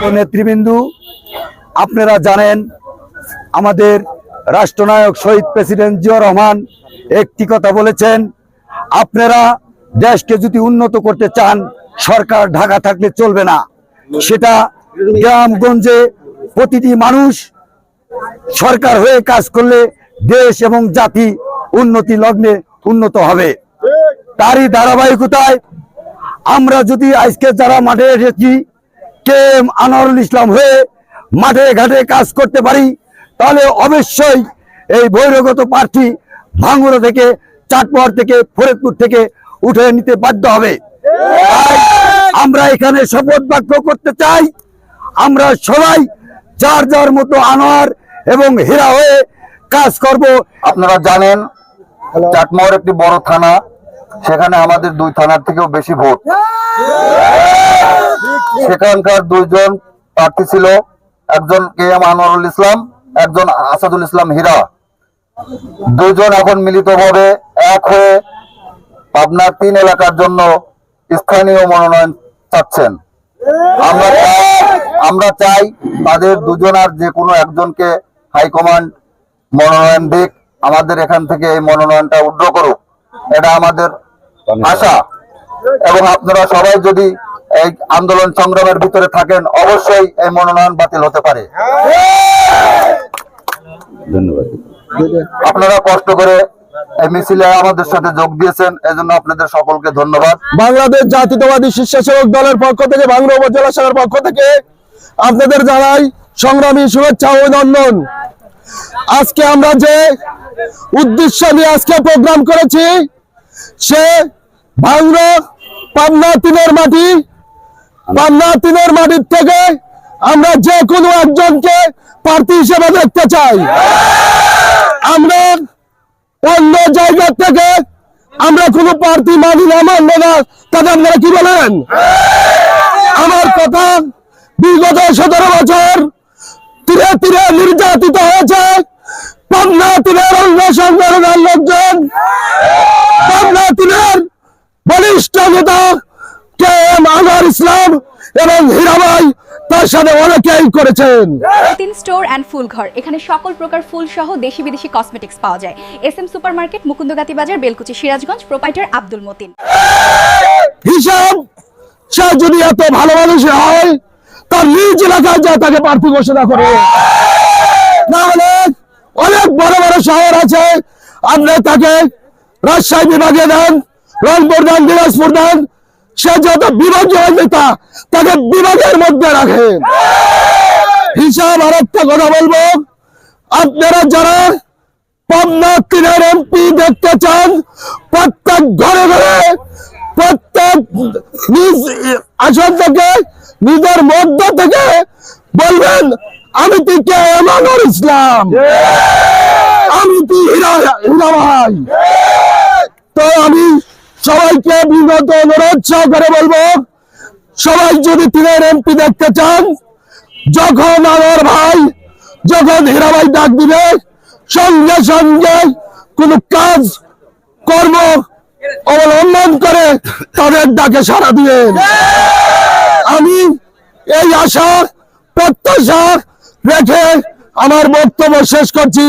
তো নেতৃবৃন্দু, আপনারা জানেন আমাদের রাষ্ট্রনায়ক শহীদ প্রেসিডেন্ট জিয়া রহমান একটি কথা বলেছেন, আপনারা দেশকে যদি উন্নত করতে চান, সরকার ঢাকা থাকলে চলবে না। সেটা গ্রামগঞ্জে প্রতিটি মানুষ সরকার হয়ে কাজ করলে দেশ এবং জাতি উন্নতি লগ্নে উন্নত হবে। তারই ধারাবাহিকতায় আমরা যদি আজকে যারা মাঠে এসেছি কে এম আনোয়ারুল ইসলাম হয়ে মাঠে ঘাটে কাজ করতে পারি তাহলে অবশ্যই এই বহিরাগত প্রার্থী ভাঙ্গুরা থেকে চাটমোহর থেকে ফরিদপুর থেকে উঠে নিতে বাধ্য হবে। আমরা এখানে শপথ বাক্য করতে চাই আমরা সবাই যার যার মতো আনোয়ার এবং হীরা হয়ে কাজ করব। আপনারা জানেন চাটমোহর একটি বড় থানা সেখানে আমাদের দুই থানার থেকেও বেশি ভোট। সেখানকার দুইজন প্রার্থী ছিল। একজন কে এম আনোয়ারুল ইসলাম একজন আসাদুল ইসলাম হীরা। দুইজন এখন মিলিতভাবে এক হয়ে পাবনার তিন এলাকার জন্য স্থানীয় মনোনয়ন চাচ্ছেন। আমরা চাই- আমরা চাই তাদের দুজনার যে কোনো একজনকে হাইকমান্ড মনোনয়ন দিক। আমাদের এখান থেকে এই মনোনয়নটা উড্র করুক। এটা আমাদের আশা। এবং আপনারা সবাই যদি এই আন্দোলন সংগ্রামের ভিতরে থাকেন অবশ্যই এই মনোনয়ন বাতিল হতে পারে। ধন্যবাদ। আপনারা কষ্ট করে এই মিছিলে আমাদের সাথে যোগ দিয়েছেন এজন্য আপনাদের সকলকে ধন্যবাদ। বাংলাদেশ জাতীয়তাবাদী স্বেচ্ছাসেবক দলের পক্ষ থেকে বাংলা উপজেলা শাখার পক্ষ থেকে আপনাদের জানাই সংগ্রামী শুভেচ্ছা ও অভিনন্দন। আজকে আমরা যে উদ্দেশ্য নিয়ে আজকে প্রোগ্রাম করেছি সে ভাঙ্গা পাবনা তিনের মাটি পাবনা তিনের মাটির থেকে আমরা যে কোনো একজনকে প্রার্থী হিসেবে দেখতে চাই। আমরা অন্য জায়গা থেকে আমরা কোনো প্রার্থী মানি না, মানবো না। তাতে আপনারা কি বলেন? আমার কথা বিগত সতেরো বছর তীরে তীরে নির্যাতিত হয়েছে। পাবনা তীরের অন্য সংগঠনের লোকজন পাবনা তীরের বলিষ্ঠ নেতা এবং হীরাবাই তার সাথে অনেকেই করেছেন। তিন স্টোর অ্যান্ড ফুল ঘর এখানে সকল প্রকার ফুল সহ দেশি বিদেশি কসমেটিক্স পাওয়া যায়। S M super market Mukundagati বাজার বেলকুচি সিরাজগঞ্জ প্রোপাইটার আব্দুল মতিন। হিসাব সে যদি এত ভালো মানুষ হয় তার নিজ এলাকায় যায় তাকে প্রার্থী ঘোষণা করে। না হলে অনেক বড় বড় শহর আছে আপনি তাকে রাজশাহী বিভাগে দেন রংপুর দেন দিনাজপুর দেন সে যত বিভাগীয় নেতা, তাকে বিভাগের মধ্যে রাখেন। হিসাব আর একটা কথা বলব, আপনারা যারা পাবনা তিনের এমপি দেখতে চান, প্রত্যেক ঘরে ঘরে, প্রত্যেক নিজ আসন থেকে, নিজের মধ্য থেকে বলবেন, আমি তুই কে? এমানুর ইসলাম। আমি তুই হীরা হীরা ভাই তো আমি সবাইকে বিগত অনুরোধ সহকারে বলব, সবাই যদি তিনের এমপি দেখতে চান, যখন আমার ভাই, যখন হীরাবাই ডাক দিবে, সঙ্গে সঙ্গে কোন কাজ, কর্ম অবলম্বন করে তাদের ডাকে সাড়া দিবেন। আমি এই আশা, প্রত্যাশা রেখে আমার বক্তব্য শেষ করছি।